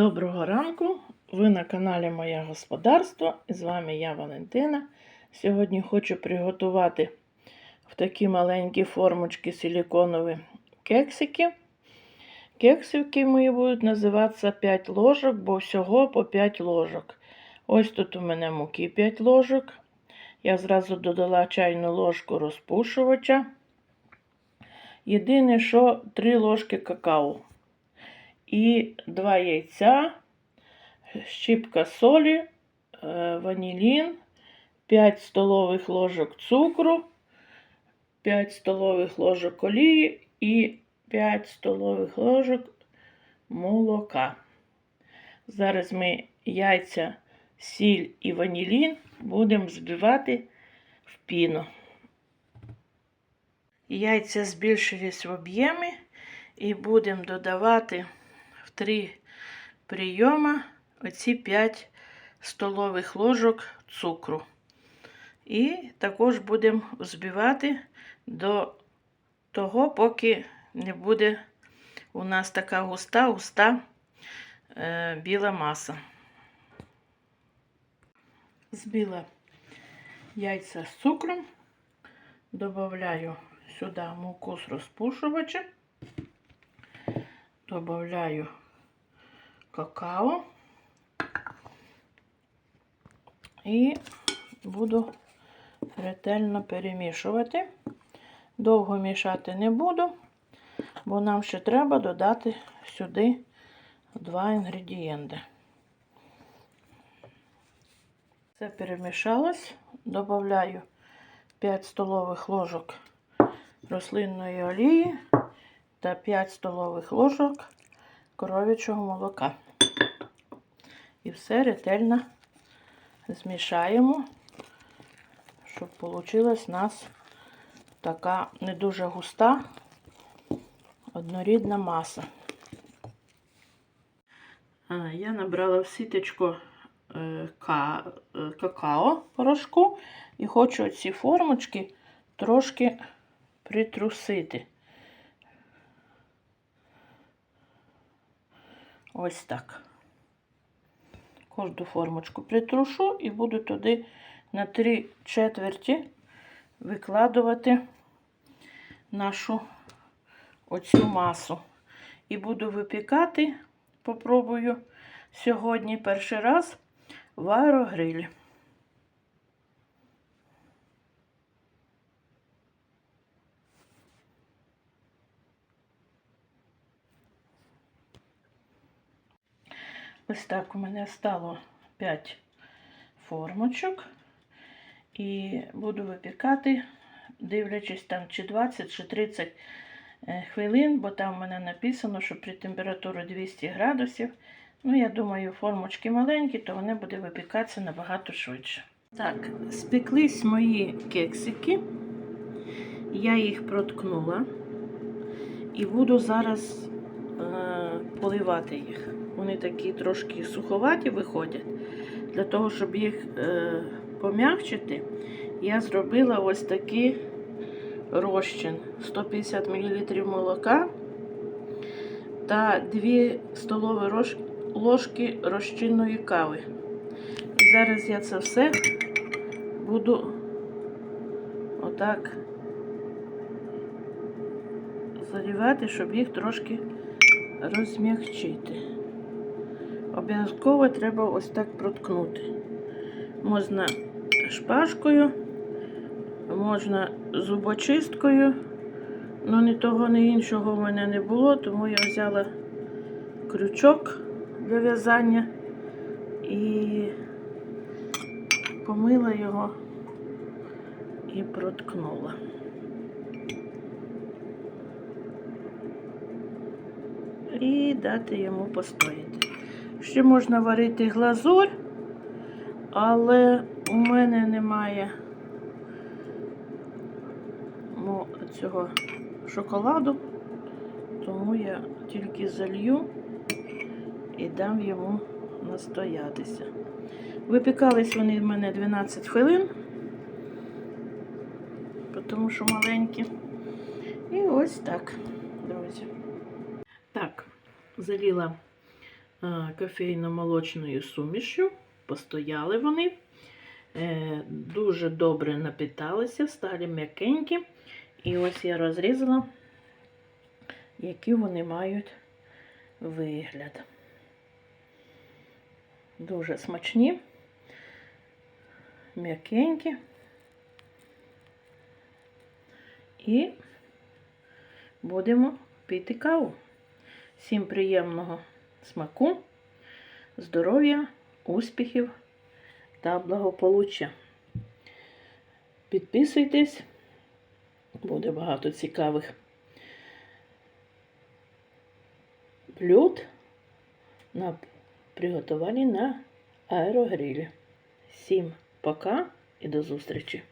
Доброго ранку! Ви на каналі Моє Господарство з вами я Валентина. Сьогодні хочу приготувати в такі маленькі формочки силіконові кексики. Кексики мої будуть називатися 5 ложок, бо всього по 5 ложок. Ось тут у мене муки 5 ложок. Я зразу додала чайну ложку розпушувача. Єдине, що 3 ложки какао і 2 яйця, щіпка солі, е, ванілін, 5 столових ложок цукру, 5 столових ложок олії і 5 столових ложок молока. Зараз ми яйця, сіль і ванілін будемо збивати в піну. Яйця збільшились в об'ємі і будемо додавати 3 прийоми оці 5 столових ложок цукру. І також будемо взбивати до того, поки не буде у нас така густа, густа е, біла маса. Збила яйця з цукром, додаю сюди муку з розпушувачем, додаю какао і буду ретельно перемішувати. Довго мішати не буду, бо нам ще треба додати сюди два інгредієнти. Все перемішалось, додаю 5 столових ложок рослинної олії та 5 столових ложок коров'ячого молока. І все ретельно змішаємо, щоб вийшла у нас така не дуже густа, однорідна маса. Я набрала в сіточку е, какао порошку і хочу ці формочки трошки притрусити. Ось так. Кожну формочку притрушу і буду туди на три четверті викладувати нашу оцю масу. І буду випікати, попробую сьогодні перший раз в аерогрилі. Ось так у мене стало 5 формочок. І буду випікати, дивлячись там чи 20, чи 30 е, хвилин, бо там у мене написано, що при температурі 200 градусів. Ну, я думаю, формочки маленькі, то вони будуть випікатися набагато швидше. Так, спеклись мої кексики. Я їх проткнула і буду зараз е, поливати їх. Вони такі трошки суховаті виходять. Для того, щоб їх е, пом'якчити, я зробила ось такий розчин 150 мл молока та 2 столові ложки розчинної кави. І зараз я це все буду отак заливати, щоб їх трошки розм'якчити. Обов'язково треба ось так проткнути. Можна шпажкою, можна зубочисткою, але ні того, ні іншого в мене не було, тому я взяла крючок для в'язання і помила його і проткнула. І дати йому постояти. Ще можна варити глазурь, але у мене немає ну, цього шоколаду, тому я тільки залью і дам йому настоятися. Випікались вони в мене 12 хвилин, тому що маленькі. І ось так, друзі. Так, заліла кофейно-молочною сумішю. Постояли вони. Е, дуже добре напиталися, стали м'якенькі. І ось я розрізала, які вони мають вигляд. Дуже смачні, м'якенькі. І будемо пити каву. Всім приємного смаку, здоров'я, успіхів та благополуччя. Підписуйтесь, буде багато цікавих блюд на приготуванні на аерогрилі. Всім пока і до зустрічі!